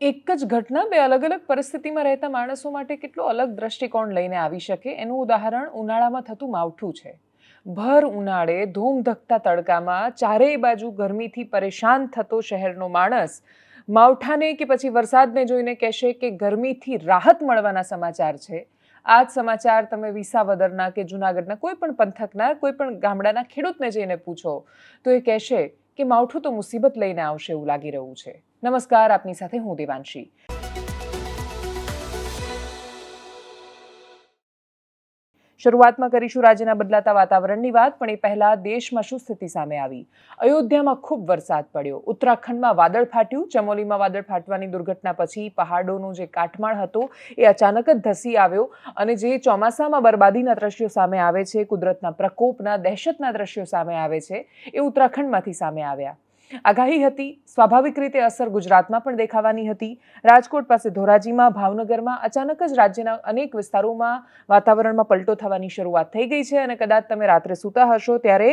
એક જ ઘટના બે અલગ અલગ પરિસ્થિતિમાં રહેતા માણસો માટે કેટલો અલગ દ્રષ્ટિકોણ લઈને આવી શકે? એનું ઉદાહરણ ઉનાળામાં થતું માવઠું છે. ભર ઉનાળે ધૂમધકતા તડકામાં ચારેય બાજુ ગરમીથી પરેશાન થતો શહેરનો માણસ માવઠાને કે પછી વરસાદને જોઈને કહેશે કે ગરમીથી રાહત મળવાના સમાચાર છે. આ જ સમાચાર તમે વિસાવદરના કે જુનાગઢના કોઈ પણ પંથકના, કોઈ પણ ગામડાના ખેડૂતને જઈને પૂછો તો એ કહેશે કે માવઠું તો મુસીબત લઈને આવશે એવું લાગી રહ્યું છે. નમસ્કાર, આપની સાથે હું દેવાંશી. શરૂઆતમાં કરીશું રાજ્યના બદલાતા વાતાવરણની વાત, પણ એ પહેલા દેશમાં શું સ્થિતિ સામે આવી? અયોધ્યામાં ખૂબ વરસાદ પડ્યો. ઉત્તરાખંડમાં વાદળ ફાટ્યું. ચમોલીમાં વાદળ ફાટવાની દુર્ઘટના પછી પહાડોનો જે કાટમાળ હતો, એ અચાનક જ ધસી આવ્યો અને જે ચોમાસામાં બરબાદીના દ્રશ્યો સામે આવે છે, કુદરતના પ્રકોપના દહેશતના દ્રશ્યો સામે આવે છે, એ ઉત્તરાખંડમાંથી સામે આવ્યા. આગાહી હતી, સ્વાભાવિક રીતે અસર ગુજરાતમાં પણ દેખાવાની હતી. રાજકોટ પાસે ધોરાજીમાં, ભાવનગરમાં અચાનક જ રાજ્યના અનેક વિસ્તારોમાં વાતાવરણમાં પલટો થવાની શરૂઆત થઈ ગઈ છે અને કદાચ તમે રાત્રે સૂતા હશો ત્યારે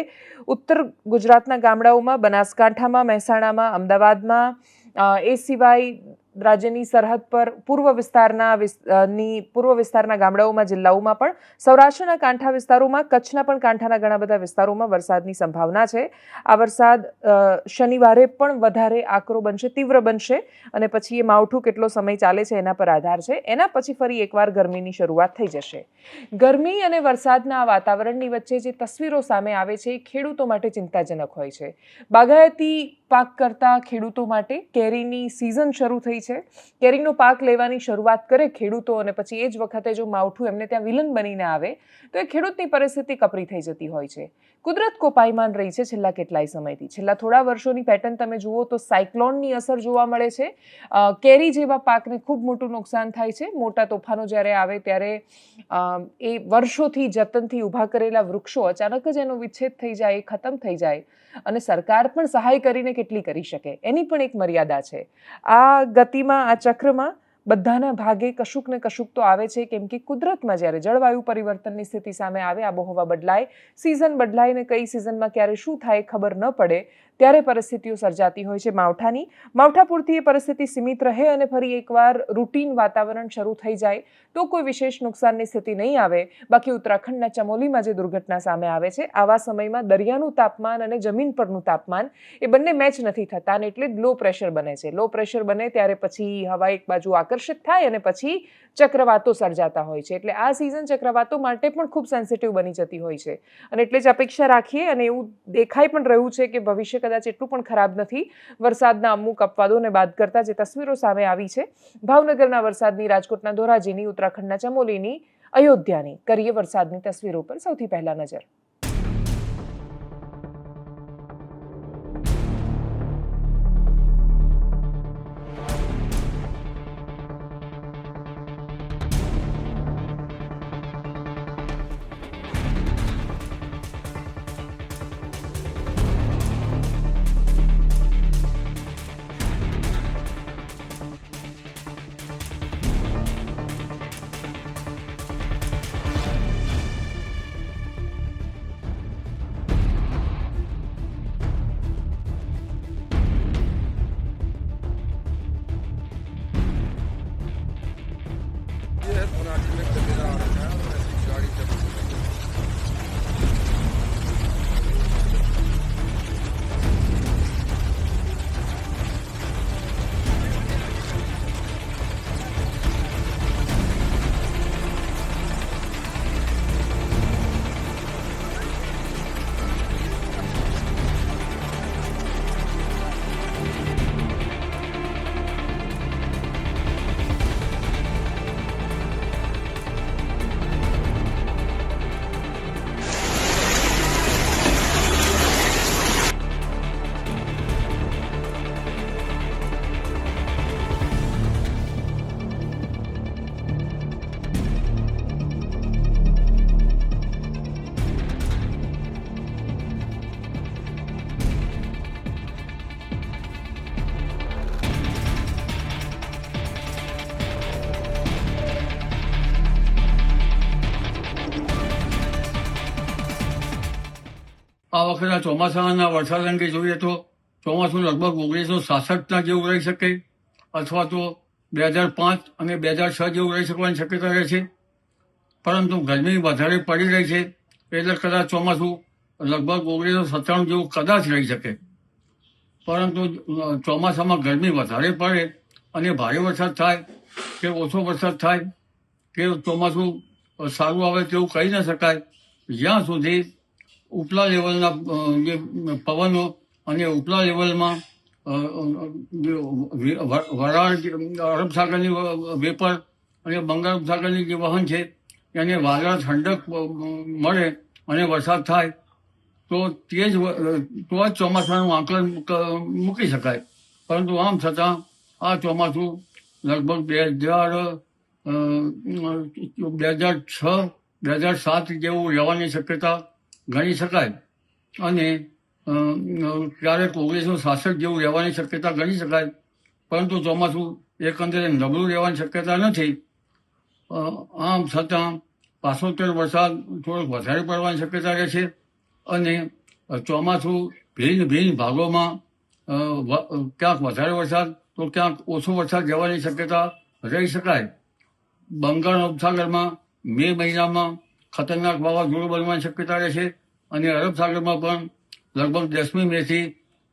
ઉત્તર ગુજરાતના ગામડાઓમાં, બનાસકાંઠામાં, મહેસાણામાં, અમદાવાદમાં એ સિવાય રાજ્યની સરહદ પર પૂર્વ વિસ્તારના વિસ- ની પૂર્વ વિસ્તારના ગામડાઓમાં, જિલ્લાઓમાં પણ, સૌરાષ્ટ્રના કાંઠા વિસ્તારોમાં, કચ્છના પણ કાંઠાના ઘણા બધા વિસ્તારોમાં વરસાદની સંભાવના છે. આ વરસાદ શનિવારે પણ વધારે આકરો બનશે, તીવ્ર બનશે અને પછી એ માવઠું કેટલો સમય ચાલે છે એના પર આધાર છે. એના પછી ફરી એકવાર ગરમીની શરૂઆત થઈ જશે. ગરમી અને વરસાદના આ વાતાવરણની વચ્ચે જે તસવીરો સામે આવે છે, એ ખેડૂતો માટે ચિંતાજનક હોય છે. બાગાયતી પાક કરતા ખેડૂતો માટે કેરીની સિઝન શરૂ થઈ છે. કેરીનો પાક લેવાની શરૂઆત કરે ખેડૂતો અને પછી એ જ વખતે જો માવઠું એમને ત્યાં વિલન બનીને આવે, તો એ ખેડૂતની પરિસ્થિતિ કપરી થઈ જતી હોય છે. કુદરત કોપાયમાન રહી છે છેલ્લા કેટલાય સમયથી. છેલ્લા થોડા વર્ષોની પેટર્ન તમે જુઓ તો સાયક્લોનની અસર જોવા મળે છે. કેરી જેવા પાકને ખૂબ મોટું નુકસાન થાય છે. મોટા તોફાનો જ્યારે આવે ત્યારે એ વર્ષોથી જતનથી ઊભા કરેલા વૃક્ષો અચાનક જ એનો વિચ્છેદ થઈ જાય ખતમ થઈ જાય. અને સરકાર પણ સહાય કરીને કેટલી કરી શકે, એની પણ એક મર્યાદા છે. આ ગતિમાં, આ ચક્રમાં બધાના ભાગે કશુંક ને કશુંક તો આવે છે, કેમ કે કુદરતમાં જ્યારે જળવાયુ પરિવર્તનની સ્થિતિ સામે આવે, આબોહવા બદલાય સિઝન બદલાય ને કઈ સિઝનમાં ક્યારે શું થાય ખબર ન પડે ત્યારે પરિસ્થિતિઓ સર્જાતી હોય છે માવઠાની. માવઠા પૂરતી એ પરિસ્થિતિ સીમિત રહે અને ફરી એકવાર રૂટીન વાતાવરણ શરૂ થઈ જાય તો કોઈ વિશેષ નુકસાનની સ્થિતિ નહીં આવે. બાકી ઉત્તરાખંડના ચમોલીમાં જે દુર્ઘટના સામે આવે છે, આવા સમયમાં દરિયાનું તાપમાન અને જમીન પરનું તાપમાન એ બંને મેચ નથી થતા અને એટલે જ લો પ્રેશર બને છે. લો પ્રેશર બને ત્યારે પછી હવા એક બાજુ આકર્ષિત થાય અને પછી ચક્રવાતો સર્જાતા હોય છે. એટલે આ સિઝન ચક્રવાતો માટે પણ ખૂબ સેન્સિટિવ બની જતી હોય છે. અને એટલે જ અપેક્ષા રાખીએ અને એવું દેખાઈ પણ રહ્યું છે કે ભવિષ્ય કદાચ એટલું પણ ખરાબ નથી. વરસાદના અમુક અપવાદોને બાદ કરતા જે તસવીરો સામે આવી છે, ભાવનગરના વરસાદની, રાજકોટના ધોરાજીની, ઉત્તરાખંડના ચમોલીની, અયોધ્યાની કરીએ વરસાદની તસવીરો પર સૌથી પહેલા નજર. આ વખતે ચોમાસાના વરસાદ અંગે જોઈએ તો ચોમાસું લગભગ ઓગણીસો સાસઠના જેવું રહી શકે, અથવા તો બે હજાર પાંચ અને બે હજાર છ જેવું રહી શકવાની શક્યતા રહે છે. પરંતુ ગરમી વધારે પડી રહી છે, એટલે કદાચ ચોમાસું લગભગ ઓગણીસો સત્તાણું જેવું કદાચ રહી શકે. પરંતુ ચોમાસામાં ગરમી વધારે પડે અને ભારે વરસાદ થાય કે ઓછો વરસાદ થાય કે ચોમાસું સારું આવે તેવું કહી ન શકાય, જ્યાં સુધી ઉપલા લેવલના જે પવનો અને ઉપલા લેવલમાં વરાળ અરબ સાગરની વેપર અને બંગાળ ઉપસાગરની જે વહન છે, એને વાદળ ઠંડક મળે અને વરસાદ થાય, તો તે જ તો જ ચોમાસાનું આંકલન મૂકી શકાય. પરંતુ આમ છતાં, આ ચોમાસું લગભગ બે હજાર બે હજાર છ, બે હજાર સાત જેવું રહેવાની શક્યતા ગણી શકાય. અને ક્યારેક ઓગણીસો સાસઠ જેવું રહેવાની શક્યતા ગણી શકાય. પરંતુ ચોમાસું એકંદરે નબળું રહેવાની શક્યતા નથી. આમ છતાં પાસોતેર વરસાદ થોડોક વધારે પડવાની શક્યતા રહે છે. અને ચોમાસું ભિન્ન ભિન્ન ભાગોમાં ક્યાંક વધારે વરસાદ તો ક્યાંક ઓછો વરસાદ જવાની શક્યતા રહી શકાય. બંગાળ ઉપસાગરમાં મે મહિનામાં ખતરનાક વાવાઝોડું બનવાની શક્યતા રહે છે અને અરબ સાગરમાં પણ લગભગ દસમી મેથી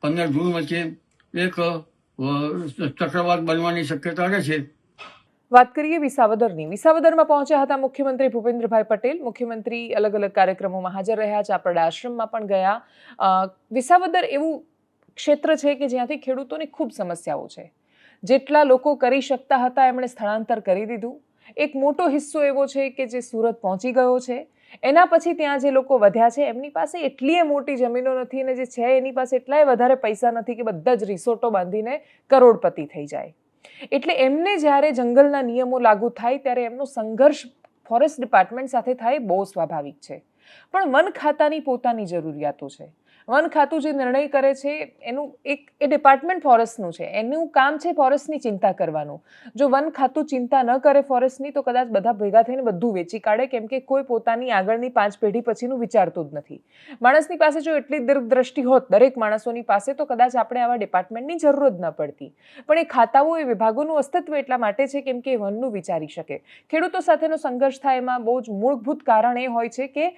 પંદર જૂન વચ્ચે એક ચક્રવાત બનવાની શક્યતા રહે છે. વાત કરીએ વિસાવદરની. વિસાવદરમાં પહોંચ્યા હતા મુખ્યમંત્રી ભૂપેન્દ્રભાઈ પટેલ. મુખ્યમંત્રી અલગ અલગ કાર્યક્રમોમાં હાજર રહ્યા ચાપરડા આશ્રમમાં પણ ગયા. વિસાવદર એવું ક્ષેત્ર છે કે જ્યાંથી ખેડૂતોની ખૂબ સમસ્યાઓ છે. જેટલા લોકો કરી શકતા હતા, એમણે સ્થળાંતર કરી દીધું. એક મોટો હિસ્સો એવો છે કે જે સુરત પહોંચી ગયો છે. એના પછી ત્યાં જે લોકો વધ્યા છે, એમની પાસે એટલીય મોટી જમીનો નથી અને જે છે એની પાસે એટલાય વધારે પૈસા નથી કે બધા જ રિસોર્ટો બાંધીને કરોડપતિ થઈ જાય. એટલે એમને જ્યારે જંગલના નિયમો લાગુ થાય, ત્યારે એમનો સંઘર્ષ ફોરેસ્ટ ડિપાર્ટમેન્ટ સાથે થાય, બહુ સ્વાભાવિક છે. પણ વન ખાતાની પોતાની જરૂરિયાતો છે. વન ખાતું જે નિર્ણય કરે છે, એનું એક, એ ડિપાર્ટમેન્ટ ફોરેસ્ટનું છે. એનું કામ છે ફોરેસ્ટની ચિંતા કરવાનું. જો વન ખાતું ચિંતા ન કરે ફોરેસ્ટની તો કદાચ બધા ભેગા થઈને બધું વેચી કાઢે, કેમ કે કોઈ પોતાની આગળની પાંચ પેઢી પછીનું વિચારતું જ નથી. માણસની પાસે જો એટલી દીર્ઘદ્રષ્ટિ હોત, દરેક માણસોની પાસે, તો કદાચ આપણે આવા ડિપાર્ટમેન્ટની જરૂર જ ન પડતી. પણ એ ખાતાઓ, એ વિભાગોનું અસ્તિત્વ એટલા માટે છે, કેમ કે એ વનનું વિચારી શકે. ખેડૂતો સાથેનો સંઘર્ષ થાય, એમાં બહુ જ મૂળભૂત કારણ એ હોય છે કે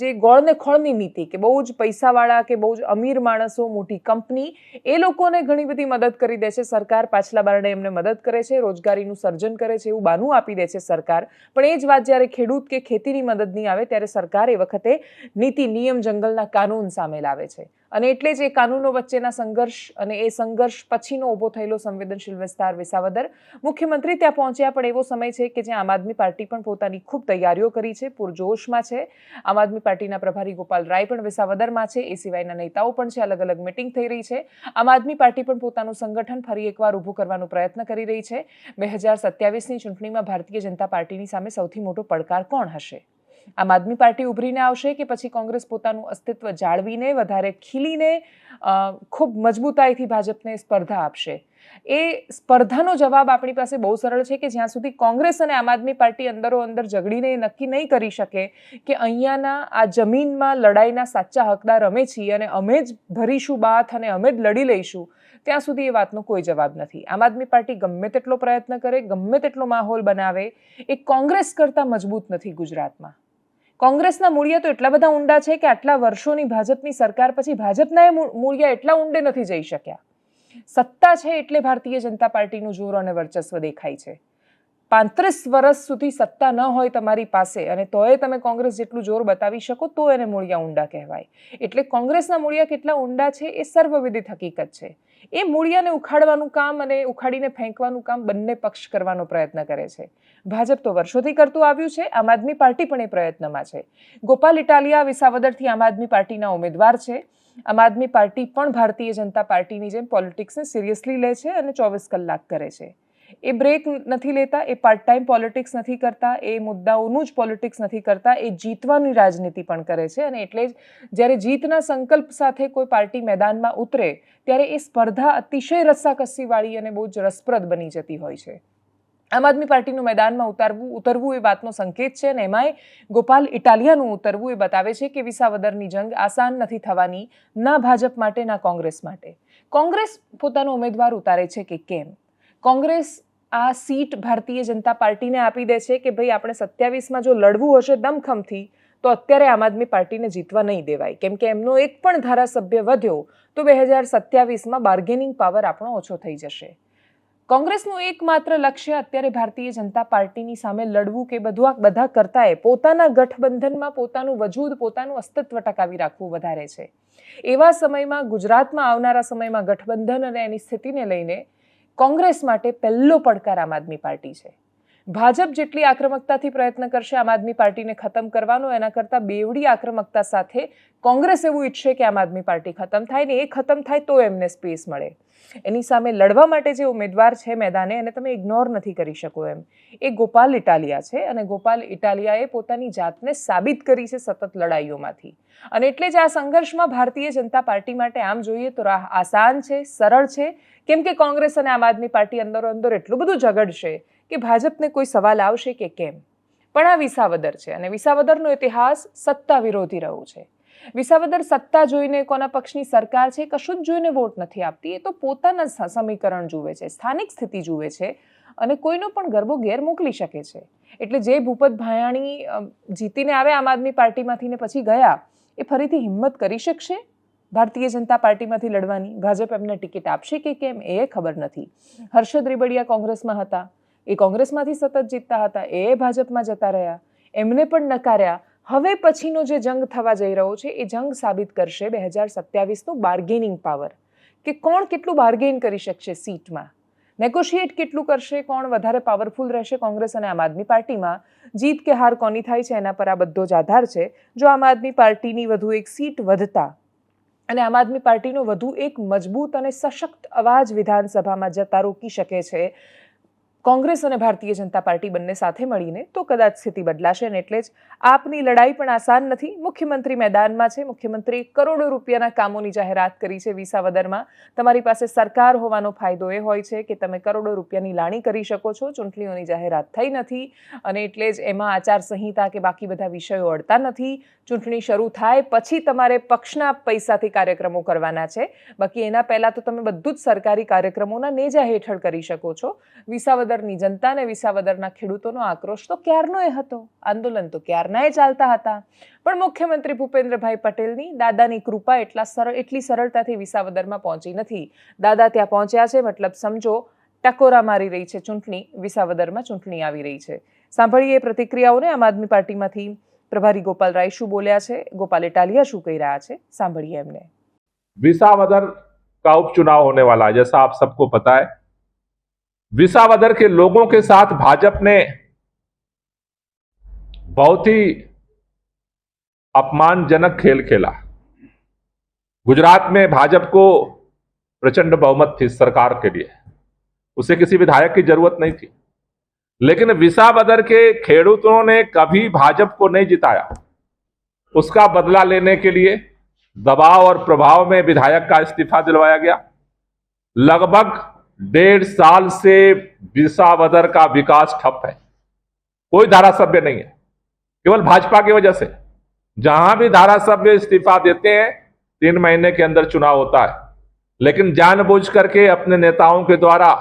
જે ગોળને ખોળની નીતિ, કે બહુ જ પૈસાવાળા કે બહુ જ અમીર માણસો, મોટી કંપની, એ લોકોને ઘણી બધી મદદ કરી દે છે. સરકાર પાછલા બારણે એમને મદદ કરે છે, રોજગારીનું સર્જન કરે છે, એવું બાનું આપી દે છે સરકાર. પણ એ જ વાત જ્યારે ખેડૂત કે ખેતીની મદદ નહીં આવે, ત્યારે સરકાર એ વખતે નીતિ, નિયમ જંગલના કાનૂન સામે લાવે છે. અને એટલે જ એ કાનૂનો વચ્ચેના સંઘર્ષ અને એ સંઘર્ષ પછીનો ઊભો થયેલો સંવેદનશીલ વિસ્તાર વિસાવદર મુખ્યમંત્રી ત્યાં પહોંચ્યા પણ એવો સમય છે કે જ્યાં આમ આદમી પાર્ટી પણ પોતાની ખૂબ તૈયારીઓ કરી છે, પૂરજોશમાં છે. આમ આદમી પાર્ટીના પ્રભારી ગોપાલ રાય પણ વિસાવદરમાં છે. એ સિવાયના નેતાઓ પણ છે. અલગ અલગ મિટિંગ થઈ રહી છે. આમ આદમી પાર્ટી પણ પોતાનું સંગઠન ફરી એકવાર ઊભું કરવાનો પ્રયત્ન કરી રહી છે. બે હજાર સત્યાવીસની ચૂંટણીમાં ભારતીય જનતા પાર્ટીની સામે સૌથી મોટો પડકાર કોણ હશે? આમ આદમી પાર્ટી ઉભરીને આવશે કે પછી કોંગ્રેસ પોતાનું અસ્તિત્વ જાળવીને, વધારે ખીલીને ખૂબ મજબૂતાઈથી ભાજપને સ્પર્ધા આપશે? એ સ્પર્ધાનો જવાબ આપણી પાસે બહુ સરળ છે કે જ્યાં સુધી કોંગ્રેસ અને આમ આદમી પાર્ટી અંદરો અંદર ઝઘડીને નક્કી નહીં કરી શકે કે અહીંયાના આ જમીનમાં લડાઈના સાચા હકદાર અમે છીએ અને અમે જ ભરીશું બાથ અને અમે જ લડી લઈશું, ત્યાં સુધી એ વાતનો કોઈ જવાબ નથી. આમ આદમી પાર્ટી ગમે તેટલો પ્રયત્ન કરે, ગમે તેટલો માહોલ બનાવે, એ કોંગ્રેસ કરતાં મજબૂત નથી ગુજરાતમાં. કોંગ્રેસના મૂળિયા તો એટલા બધા ઊંડા છે કે આટલા વર્ષોની ભાજપની સરકાર પછી ભાજપના એ મૂળિયા એટલા ઊંડે નથી જઈ શક્યા. સત્તા છે એટલે ભારતીય જનતા પાર્ટીનું જોર અને વર્ચસ્વ દેખાય છે. પાંત્રીસ વર્ષ સુધી સત્તા ન હોય તમારી પાસે અને તોય તમે કોંગ્રેસ જેટલું જોર બતાવી શકો તો એને મૂળિયા ઊંડા કહેવાય. એટલે કોંગ્રેસના મૂળિયા કેટલા ઊંડા છે એ સર્વવિદિત હકીકત છે. એ મૂળિયાને ઉખાડવાનું કામ અને ઉખાડીને ફેંકવાનું કામ બંને પક્ષ કરવાનો પ્રયત્ન કરે છે. ભાજપ તો વર્ષોથી કરતું આવ્યું છે, આમ આદમી પાર્ટી પણ એ પ્રયત્નમાં છે. ગોપાલ ઇટાલિયા વિસાવદરથી આમ આદમી પાર્ટીના ઉમેદવાર છે. આમ આદમી પાર્ટી પણ ભારતીય જનતા પાર્ટીની જેમ પોલિટિક્સને સિરિયસલી લે છે અને ચોવીસ કલાક કરે છે. એ બ્રેક નથી લેતા, એ પાર્ટ ટાઈમ પોલિટિક્સ નથી કરતા, એ મુદ્દાઓનું જ પોલિટિક્સ નથી કરતા, એ જીતવાની રાજનીતિ પણ કરે છે. અને એટલે જ જ્યારે જીતના સંકલ્પ સાથે કોઈ પાર્ટી મેદાનમાં ઉતરે, ત્યારે એ સ્પર્ધા અતિશય રસ્સાકસીવાળી અને બહુ જ રસપ્રદ બની જતી હોય છે. આમ આદમી પાર્ટીનું મેદાનમાં ઉતારવું, ઉતરવું એ વાતનો સંકેત છે અને એમાંય ગોપાલ ઇટાલિયાનું ઉતરવું એ બતાવે છે કે વિસાવદરની જંગ આસાન નથી થવાની, ના ભાજપ માટે, ના કોંગ્રેસ માટે. કોંગ્રેસ પોતાનો ઉમેદવાર ઉતારે છે કે કેમ? કોંગ્રેસ આ સીટ ભારતીય જનતા પાર્ટીને આપી દે છે કે ભાઈ આપણે સત્યાવીસમાં જો લડવું હશે દમખમથી, તો અત્યારે આમ આદમી પાર્ટીને જીતવા નહીં દેવાય. કેમ કે એમનો એક પણ ધારાસભ્ય વધ્યો, તો બે હજાર સત્યાવીસમાં બાર્ગેનિંગ પાવર આપણો ઓછો થઈ જશે. કોંગ્રેસનું એકમાત્ર લક્ષ્ય અત્યારે ભારતીય જનતા પાર્ટીની સામે લડવું કે બધું આ બધા કરતાએ પોતાના ગઠબંધનમાં પોતાનું વજૂદ, પોતાનું અસ્તિત્વ ટકાવી રાખવું વધારે છે. એવા સમયમાં ગુજરાતમાં આવનારા સમયમાં ગઠબંધન અને એની સ્થિતિને લઈને કોંગ્રેસ માટે પહેલો પડકાર આમ આદમી પાર્ટી છે. ભાજપ જેટલી આક્રમકતાથી પ્રયત્ન કરશે, આમ આદમી પાર્ટીને ખતમ કરવાનો, એના કરતાં બેવડી આક્રમકતા સાથે કોંગ્રેસ એવું ઈચ્છે કે આમ આદમી પાર્ટી ખતમ થાય ને એ ખતમ થાય તો એમને સ્પેસ મળે. એની સામે લડવા માટે જે ઉમેદવાર છે મેદાને, એને તમે ઇગ્નોર નથી કરી શકો એમ. એ ગોપાલ ઇટાલિયા છે અને ગોપાલ ઇટાલિયાએ પોતાની જાતને સાબિત કરી છે સતત લડાઈઓમાંથી. અને એટલે જ આ સંઘર્ષમાં ભારતીય જનતા પાર્ટી માટે આમ જોઈએ તો રાહ આસાન છે, સરળ છે. કેમ કે કોંગ્રેસ અને આમ આદમી પાર્ટી અંદરો અંદર એટલું બધું ઝઘડશે કે ભાજપને કોઈ સવાલ આવશે કે કેમ? પણ આ વિસાવદર છે અને વિસાવદરનો ઇતિહાસ સત્તા વિરોધી રહ્યો છે. વિસાવદર સત્તા જોઈને કોના પક્ષની સરકાર છે કશું જ જોઈને વોટ નથી આપતી, એ તો પોતાના સમીકરણ જુએ છે, સ્થાનિક સ્થિતિ જુએ છે અને કોઈનો પણ ગરબો ગેર મોકલી શકે છે. એટલે જે ભૂપત ભાયાણી જીતીને આવે આમ આદમી પાર્ટીમાંથી ને પછી ગયા, એ ફરીથી હિંમત કરી શકશે? ભારતીય જનતા પાર્ટીમાંથી લડવાની? ભાજપ એમને ટિકિટ આપશે કે કેમ? એ ખબર નથી. હર્ષદ રીબડિયા કોંગ્રેસમાં હતા. એ કોંગ્રેસમાંથી સતત જીતતા હતા, એ ભાજપમાં જતા રહ્યા, એમને પણ નકાર્યા. હવે પછીનો જે જંગ થવા જઈ રહ્યો છે, એ જંગ સાબિત કરશે બે હજાર સત્યાવીસનું બાર્ગેનિંગ પાવર કે કોણ કેટલું બાર્ગેન કરી શકશે સીટમાં? નેગોશિએટ કેટલું કરશે, કોણ વધારે પાવરફુલ રહેશે કોંગ્રેસ અને આમ આદમી પાર્ટીમાં? જીત કે હાર કોની થાય છે, એના પર આ બધો જ આધાર છે. જો આમ આદમી પાર્ટીની વધુ એક સીટ વધતા અને આમ આદમી પાર્ટીનો વધુ એક મજબૂત અને સશક્ત અવાજ વિધાનસભામાં જતા રોકી શકે છે કોંગ્રેસ અને ભારતીય જનતા પાર્ટી બંને સાથે મળીને તો કદાચ સ્થિતિ બદલાશે અને એટલે જ આપની લડાઈ પણ આસાન નથી. મુખ્યમંત્રી મેદાનમાં છે. મુખ્યમંત્રી કરોડો રૂપિયાના કામોની જાહેરાત કરી છે વિસાવદરમાં. તમારી પાસે સરકાર હોવાનો ફાયદો એ હોય છે કે તમે કરોડો રૂપિયાની લાણી કરી શકો છો. ચૂંટણીઓની જાહેરાત થઈ નથી અને એટલે જ એમાં આચારસંહિતા કે બાકી બધા વિષયો અડતા નથી. ચૂંટણી શરૂ થાય પછી તમારે પક્ષના પૈસાથી કાર્યક્રમો કરવાના છે. બાકી એના પહેલાં તો તમે બધું જ સરકારી કાર્યક્રમોના નેજા હેઠળ કરી શકો છો. વિસાવદરની જનતા અને વિસાવદરના ખેડૂતોનો આક્રોશ તો ક્યારનો એ હતો આંદોલન તો ક્યારનાય ચાલતા હતા પણ મુખ્યમંત્રી ભૂપેન્દ્રભાઈ પટેલની દાદાની કૃપા એટલા સરળ એટલી સરળતાથી વિસાવદરમાં પહોંચી નથી દાદા ત્યાં પહોંચ્યા છે મતલબ સમજો ટકોરા મારી રહી છે ચૂંટણી વિસાવદરમાં ચૂંટણી આવી રહી છે સાંભળીએ એ પ્રતિક્રિયાઓને આમ આદમી પાર્ટીમાંથી પ્રભારી ગોપાલ રાય શું બોલ્યા છે ગોપાલ ઇટાલિયા શું કહી રહ્યા છે સાંભળીએ એમને विसावदर का उपचुनाव होने वाला है जैसा आप सबको पता है विसावदर के लोगों के साथ भाजपा ने बहुत ही अपमानजनक खेल खेला। गुजरात में भाजपा को प्रचंड बहुमत थी सरकार के लिए। उसे किसी विधायक की ज़रूरत नहीं थी। लेकिन विसावदर के खेडूतों ने कभी भाजपा को नहीं जिताया। उसका बदला लेने के लिए दबाव और प्रभाव में विधायक का इस्तीफा दिलवाया गया। लगभग डेढ़ साल से विसावदर का विकास ठप है। कोई धारा सभ्य नहीं है, केवल भाजपा की वजह से। जहाँ भी धारासभ्य इस्तीफा देते हैं, तीन महीने के अंदर चुनाव होता है। लेकिन जानबूझ करके अपने नेताओं के द्वारा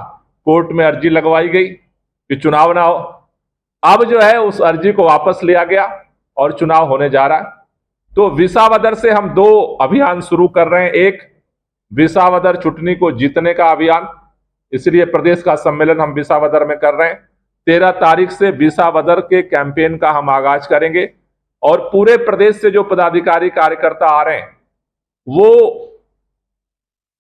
कोर्ट में अर्जी लगवाई गई कि चुनाव ना हो। अब जो है, उस अर्जी को वापस लिया गया और चुनाव होने जा रहा है। तो विसावदर से हम दो अभियान शुरू कर रहे हैं। एक विसावदर चुटनी को जीतने का अभियान। इसलिए प्रदेश का सम्मेलन हम विसावदर में कर रहे हैं। तेरह तारीख से विसावदर के कैंपेन का हम आगाज़ करेंगे और पूरे प्रदेश से जो पदाधिकारी कार्यकर्ता आ रहे हैं, वो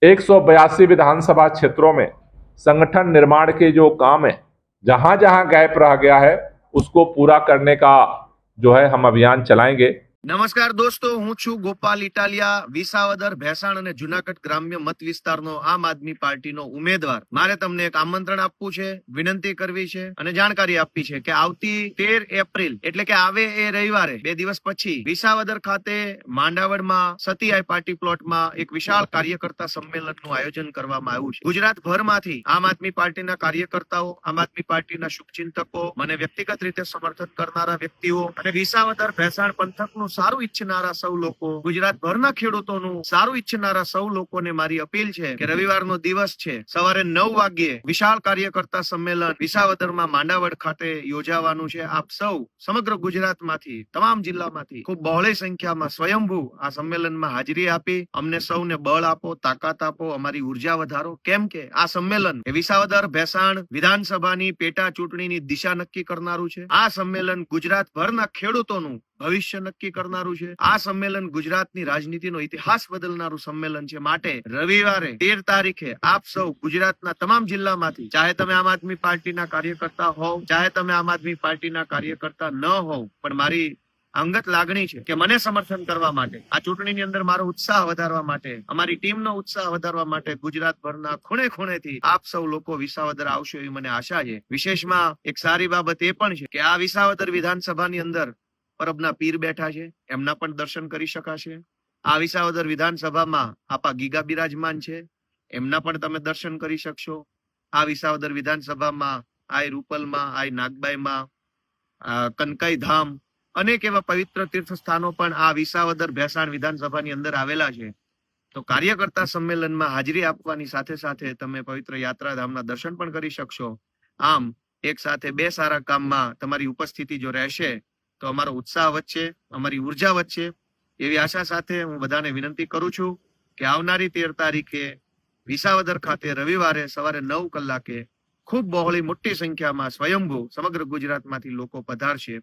एक सौ बयासी विधानसभा क्षेत्रों में संगठन निर्माण के जो काम है जहाँ जहाँ गैप रह गया है, उसको पूरा करने का जो है हम अभियान चलाएँगे। નમસ્કાર દોસ્તો, હું છું ગોપાલ ઇટાલિયા, વિસાવદર, ભેસાણ અને જુનાગઢ ગ્રામ્ય મત વિસ્તારનો આમ આદમી પાર્ટીનો ઉમેદવાર. મારે તમને એક આમંત્રણ આપવું છે, વિનંતી કરવી છે અને જાણકારી આપવી છે કે આવતી તેર એપ્રિલ, એટલે કે આવે એ રવિવારે, બે દિવસ પછી, વિસાવદર ખાતે માંડાવડમાં સતીઆઈ પાર્ટી પ્લોટમાં એક વિશાળ કાર્યકર્તા સંમેલનનું આયોજન કરવામાં આવ્યું છે. ગુજરાતભરમાંથી આમ આદમી પાર્ટીના કાર્યકર્તાઓ, આમ આદમી પાર્ટીના શુભચિંતકો, મને વ્યક્તિગત રીતે સમર્થન કરનારા વ્યક્તિઓ અને વિસાવદર ભેસાણ પંથકનું સારું ઈચ્છનારા સૌ લોકો, ગુજરાતભરના ખેડૂતોનું સારું ઈચ્છનારા સૌ લોકોને મારી અપીલ છે કે રવિવારનો દિવસ છે, સવારે નવ વાગ્યે વિશાળ કાર્યકર્તા સંમેલન વિસાવદરમાં માંડાવડ ખાતે યોજાવાનું છે. આપ સૌ સમગ્ર ગુજરાતમાંથી, તમામ જિલ્લામાંથી ખૂબ બહોળી સંખ્યામાં સ્વયંભૂ આ સંમેલનમાં હાજરી આપી, અમને સૌને બળ આપો, તાકાત આપો, અમારી ઊર્જા વધારો. કેમ કે આ સંમેલન એ વિસાવદર ભેસાણ વિધાનસભાની પેટા ચૂંટણીની દિશા નક્કી કરનારું છે. આ સંમેલન ગુજરાત ભરના ખેડૂતોનું ભવિષ્ય નક્કી કરનારું છે. આ સંમેલન ગુજરાતની રાજનીતિનો ઇતિહાસ બદલનારું સંમેલન છે. માટે રવિવારે તેર તારીખે આપ સૌ ગુજરાતના તમામ જિલ્લામાંથી, ચાહે તમે આમ આદમી પાર્ટીના કાર્યકર્તા હોવ, ચાહે તમે આમ આદમી પાર્ટીના કાર્યકર્તા ન હોવ, પણ મારી અંગત લાગણી છે કે મને સમર્થન કરવા માટે, આ ચૂંટણીની અંદર મારો ઉત્સાહ વધારવા માટે, અમારી ટીમનો ઉત્સાહ વધારવા માટે ગુજરાતભરના ખૂણે ખૂણેથી આપ સૌ લોકો વિસાવદર આવશો એવી મને આશા છે. વિશેષમાં એક સારી બાબત એ પણ છે કે આ વિસાવદર વિધાનસભાની અંદર પરબના પીર બેઠા છે, એમના પણ દર્શન કરી શકાશે. આ વિસાવદર વિધાનસભામાં આપા ગીગા બિરાજમાન છે, એમના પણ તમે દર્શન કરી શકશો. આ વિસાવદર વિધાનસભામાં આય રૂપલમાં આય નાગબાઈમાં કનકાઈ ધામ, અનેક એવા પવિત્ર તીર્થ સ્થાનો પણ આ વિસાવદર ભેસાણ વિધાનસભાની અંદર આવેલા છે. તો કાર્યકર્તા સંમેલનમાં હાજરી આપવાની સાથે સાથે તમે પવિત્ર યાત્રાધામના દર્શન પણ કરી શકશો. આમ, એક સાથે બે સારા કામમાં તમારી ઉપસ્થિતિ જો રહેશે તો અમારો ઉત્સાહ વચ્ચે અમારી ઊર્જા વચ્ચે એવી આશા સાથે હું બધાને વિનંતી કરું છું કે આવનારી તેર તારીખે વિસાવદર ખાતે રવિવારે સવારે નવ કલાકે ખૂબ બહોળી મોટી સંખ્યામાં સ્વયંભૂ સમગ્ર ગુજરાતમાંથી લોકો પધારશે.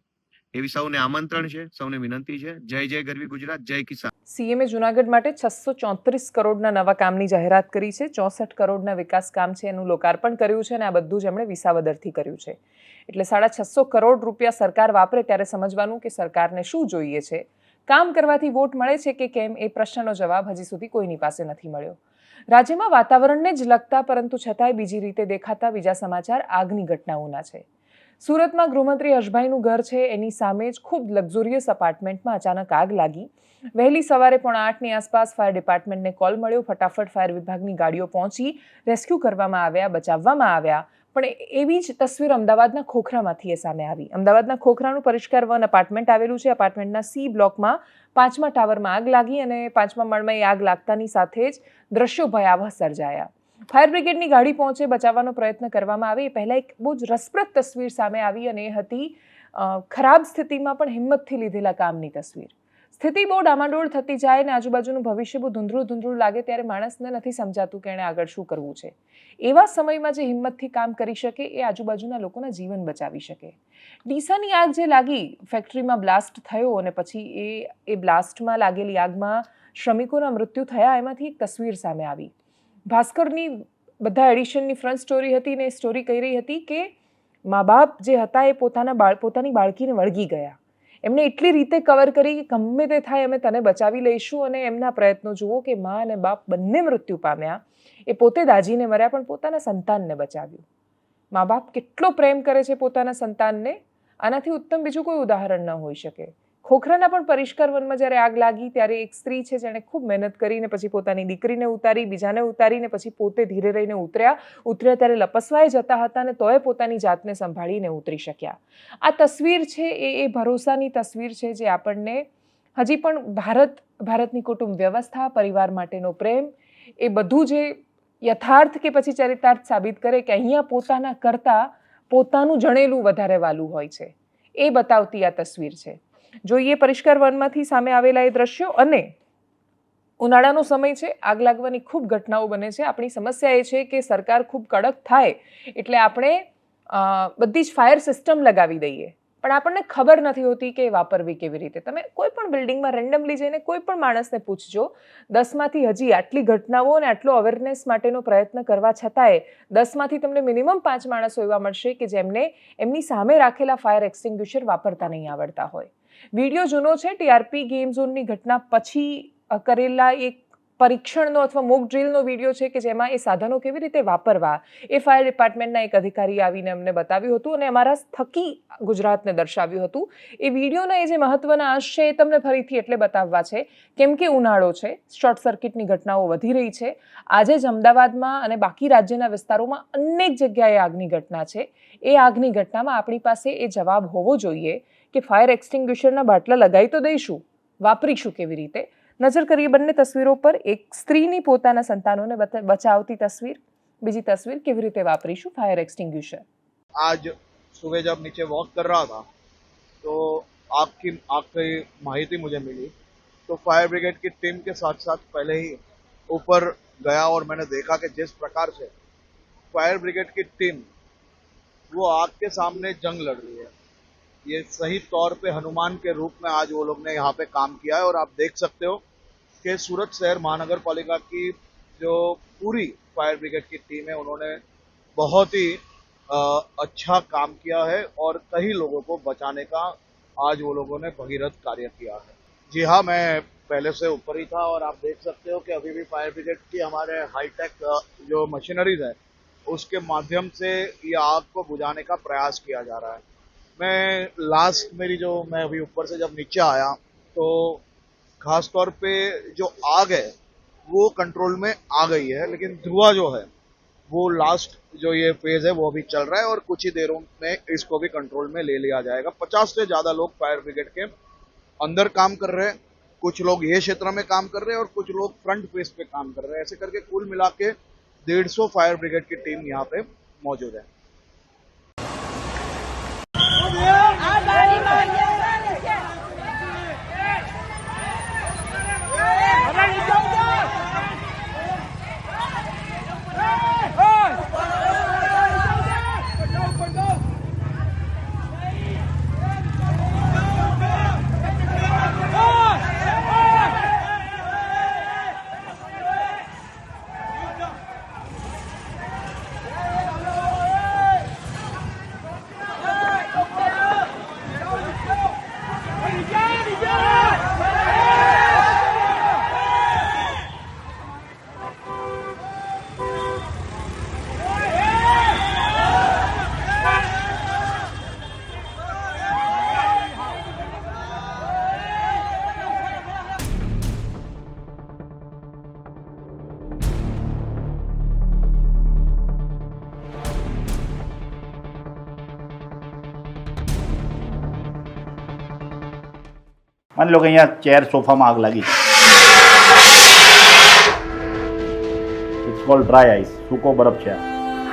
એવી સૌને આમંત્રણ છે, સૌને વિનંતી છે. જય જય ગરવી ગુજરાત, જય કિસાન. સીએમએ જુનાગઢ માટે છસો ચોત્રીસ કરોડના નવા કામની જાહેરાત કરી છે. ચોસઠ કરોડના વિકાસ કામ છે એનું લોકાર્પણ કર્યું છે અને આ બધું જ એમણે વિસાવદરથી કર્યું છે. એટલે સાડા છસો કરોડ રૂપિયા સરકાર વાપરે ત્યારે સમજવાનું કે સરકારને શું જોઈએ છે. કામ કરવાથી વોટ મળે છે કે કેમ એ પ્રશ્નનો જવાબ હજી સુધી કોઈની પાસે નથી મળ્યો. રાજ્યમાં વાતાવરણને જ લગતા પરંતુ છતાંય બીજી રીતે દેખાતા બીજા સમાચાર આગની ઘટનાઓના છે. સુરતમાં ગૃહમંત્રી હર્ષભાઈનું ઘર છે, એની સામે જ ખૂબ લક્ઝુરિયસ અપાર્ટમેન્ટમાં અચાનક આગ લાગી. વહેલી સવારે પોણા આઠની આસપાસ ફાયર ડિપાર્ટમેન્ટને કોલ મળ્યો. ફટાફટ ફાયર વિભાગની ગાડીઓ પહોંચી, રેસ્ક્યુ કરવામાં આવ્યા, બચાવવામાં આવ્યા. પણ એવી જ તસવીર અમદાવાદના ખોખરામાંથી એ સામે આવી. અમદાવાદના ખોખરાનું પરિષ્કાર વન અપાર્ટમેન્ટ આવેલું છે. અપાર્ટમેન્ટના સી બ્લોકમાં પાંચમા ટાવરમાં આગ લાગી અને પાંચમા માળમાં એ આગ લાગતાની સાથે જ દ્રશ્યો ભયાવહ સર્જાયા. ફાયર બ્રિગેડની ગાડી પહોંચે બચાવવાનો પ્રયત્ન કરવામાં આવે. એ પહેલાં એક બહુ જ રસપ્રદ તસવીર સામે આવી અને એ હતી ખરાબ સ્થિતિમાં પણ હિંમતથી લીધેલા કામની તસવીર. સ્થિતિ બહુ ડામાડોળ થતી જાય ને આજુબાજુનું ભવિષ્ય બહુ ધૂંધળું ધૂંધળું લાગે ત્યારે માણસને નથી સમજાતું કે એણે આગળ શું કરવું છે. એવા સમયમાં જે હિંમતથી કામ કરી શકે એ આજુબાજુના લોકોના જીવન બચાવી શકે. ડીસાની આગ જે લાગી ફેક્ટરીમાં બ્લાસ્ટ થયો અને પછી એ એ બ્લાસ્ટમાં લાગેલી આગમાં શ્રમિકોના મૃત્યુ થયા, એમાંથી એક તસવીર સામે આવી. ભાસ્કરની બધા એડિશનની ફ્રન્ટ સ્ટોરી હતી ને એ સ્ટોરી કહી રહી હતી કે, મા બાપ જે હતા એ પોતાના બાળ, પોતાની બાળકીને વળગી ગયા. એમણે એટલી રીતે કવર કરી કે ગમે તે થાય અમે તને બચાવી લઈશું અને એમના પ્રયત્નો જુઓ કે મા અને બાપ બંને મૃત્યુ પામ્યા. એ પોતે દાજીને મર્યા પણ પોતાના સંતાનને બચાવ્યું. મા બાપ કેટલો પ્રેમ કરે છે પોતાના સંતાનને? આનાથી ઉત્તમ બીજું કોઈ ઉદાહરણ ન હોઈ શકે. ખોખરાના પણ પરિષ્કાર વનમાં જ્યારે આગ લાગી, ત્યારે એક સ્ત્રી છે જેણે ખૂબ મહેનત કરીને પછી પોતાની દીકરીને ઉતારી, બીજાને ઉતારીને પછી પોતે ધીરે રહીને ઉતર્યા. ઉતર્યા ત્યારે લપસવાય જતા હતા અને તોય પોતાની જાતને સંભાળીને ઉતરી શક્યા. આ તસવીર છે એ એ ભરોસાની તસવીર છે જે આપણને હજી પણ ભારત, ભારતની કુટુંબ વ્યવસ્થા, પરિવાર માટેનો પ્રેમ, એ બધું જે યથાર્થ કે પછી ચરિતાર્થ સાબિત કરે કે અહીંયા પોતાના કરતાં પોતાનું જણેલું વધારે વાલું હોય છે. એ બતાવતી આ તસવીર છે. જોઈએ પરિષ્કાર વનમાંથી સામે આવેલા એ દ્રશ્યો અને ઉનાળાનો સમય છે. આગ લાગવાની ખૂબ ઘટનાઓ બને છે. આપણી સમસ્યા એ છે કે સરકાર ખૂબ કડક થાય એટલે આપણે બધી જ ફાયર સિસ્ટમ લગાવી દઈએ. પણ આપણને ખબર નથી હોતી કે વાપરવી કેવી રીતે. તમે કોઈ પણ બિલ્ડિંગમાં રેન્ડમલી જઈને કોઈ પણ માણસને પૂછજો, દસમાંથી હજી આટલી ઘટનાઓ અને આટલો અવેરનેસ માટેનો પ્રયત્ન કરવા છતાંય દસમાંથી તમને મિનિમમ પાંચ માણસો એવા મળશે કે જેમને એમની સામે રાખેલા ફાયર એક્સટિંગ્યુશર વાપરતા નહીં આવડતા હોય. વીડિયો જૂનો છે ટીઆરપી ગેમ ઝોનની ઘટના પછી કરેલા એક પરીક્ષણનો અથવા મોક ડ્રીલનો વીડિયો છે કે જેમાં એ સાધનો કેવી રીતે વાપરવા, એ ફાયર ડિપાર્ટમેન્ટના એક અધિકારી આવીને અમને બતાવ્યું હતું અને અમારા થકી ગુજરાતને દર્શાવ્યું હતું. એ વિડીયોના એ જે મહત્વના અંશ છે એ તમને ફરીથી એટલે બતાવવા છે. કેમ કે ઉનાળો છે, શોર્ટ સર્કિટની ઘટનાઓ વધી રહી છે. આજે જ અમદાવાદમાં અને બાકી રાજ્યના વિસ્તારોમાં અનેક જગ્યાએ આગની ઘટના છે. એ આગની ઘટનામાં આપણી પાસે એ જવાબ હોવો જોઈએ. કે ફાયર એક્સટિંગ્યુશરના બાટલા લગાવી તો દઈશું વાપરીશું કેવી રીતે નજર કરીએ બંને તસવીરો પર એક સ્ત્રીની પોતાના સંતાનોને બતા- બચાવતી તસવીર બીજી તસવીર કેવી રીતે વાપરીશું ફાયર એક્સટિંગ્યુશર आज सुबह जब नीचे वॉक कर रहा था तो आग की आग की माहिती मुझे मिली तो फायर ब्रिगेड की टीम के साथ साथ पहले ही ऊपर गया और मैंने देखा कि जिस प्रकार से फायर ब्रिगेड की टीम वो आग के सामने जंग लड़ रही है ये सही तौर पे हनुमान के रूप में आज वो लोग ने यहाँ पे काम किया है और आप देख सकते हो कि सूरत शहर महानगर पालिका की जो पूरी फायर ब्रिगेड की टीम है, उन्होंने बहुत ही अच्छा काम किया है और कई लोगों को बचाने का आज वो लोगों ने भगीरथ कार्य किया है। जी हाँ मैं पहले से ऊपर ही था और आप देख सकते हो कि अभी भी फायर ब्रिगेड की हमारे हाईटेक जो मशीनरीज है, उसके माध्यम से ये आग को बुझाने का प्रयास किया जा रहा है। मैं लास्ट मेरी जो, मैं अभी ऊपर से जब नीचे आया तो खास तौर पे जो आग है, वो कंट्रोल में आ गई है, लेकिन धुआँ जो है, वो लास्ट जो ये फ़ेज़ है, वो अभी चल रहा है और कुछ ही देरों में इसको भी कंट्रोल में ले लिया जाएगा। पचास से ज़्यादा लोग फायर ब्रिगेड के अंदर काम कर रहे हैं, कुछ लोग ये क्षेत्र में काम कर रहे हैं और कुछ लोग फ्रंट फेस पे काम कर रहे हैं। ऐसे करके कुल मिला के डेढ़ फायर ब्रिगेड की टीम यहाँ पे मौजूद है। માની લો કે અહીંયા ચેર સોફામાં આગ લાગી. ઇટ્સ કોલ્ડ ડ્રાય આઈસ સૂકો બરફ છે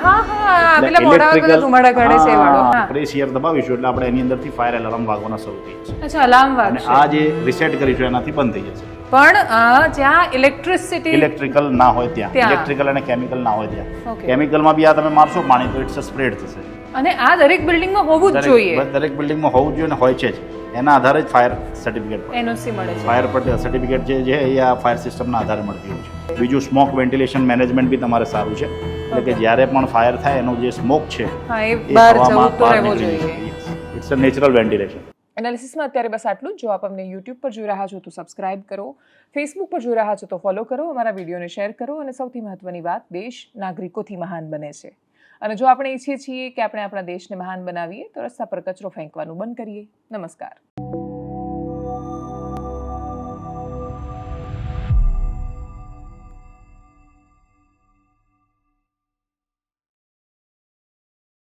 હા હા પેલા મોઢા વગર ધુમાડા કાઢે છે વાળો. હા. પ્રેસ દબાવીશું એટલે આપણે એની અંદરથી ફાયર એલાર્મ વાગવાના શરૂ થઈ જશે. અચ્છા અલાર્મ વાગશે. આ જે રિસેટ કરીશું એનાથી બંધ થઈ જશે. પણ જ્યાં ઇલેક્ટ્રિસિટી ઇલેક્ટ્રિકલ ના હોય ત્યાં. ઇલેક્ટ્રિકલ અને કેમિકલ ના હોય ત્યાં. કેમિકલમાં બી આ તમે મારશો પાણી તો ઇટ્સ સ્પ્રેડ થશે. અને આ દરેક બિલ્ડિંગમાં હોવું જ જોઈએ. દરેક બિલ્ડિંગમાં હોવું જોઈએ હોય છે જ. એના આધારે જ ફાયર સર્ટિફિકેટ એનઓસી મળે છે. ફાયર સર્ટિફિકેટ જે છે એ આ ફાયર સિસ્ટમના આધારે મળતી હોય છે. બીજું સ્મોક વેન્ટિલેશન મેનેજમેન્ટ બી તમારે સારું છે. એટલે કે જ્યારે પણ ફાયર થાય એનો જે સ્મોક છે એ બહાર જવું જોઈએ. ઇટ્સ અ નેચરલ વેન્ટિલેશન એનાલિસિસમાં અત્યારે બસ આટલું જ. જો આપ અમને યુટ્યુબ પર જોઈ રહ્યા છો તો સબસ્ક્રાઇબ કરો. ફેસબુક પર જોઈ રહ્યા છો તો ફોલો કરો. અમારા વિડીયોને શેર કરો. અને સૌથી મહત્વની વાત દેશ નાગરિકોથી મહાન બને છે. અને જો આપણે ઈચ્છીએ છીએ કે આપણે આપણા દેશને મહાન બનાવીએ, તો રસ્તા પર કચરો ફેંકવાનું બંધ કરીએ. નમસ્કાર.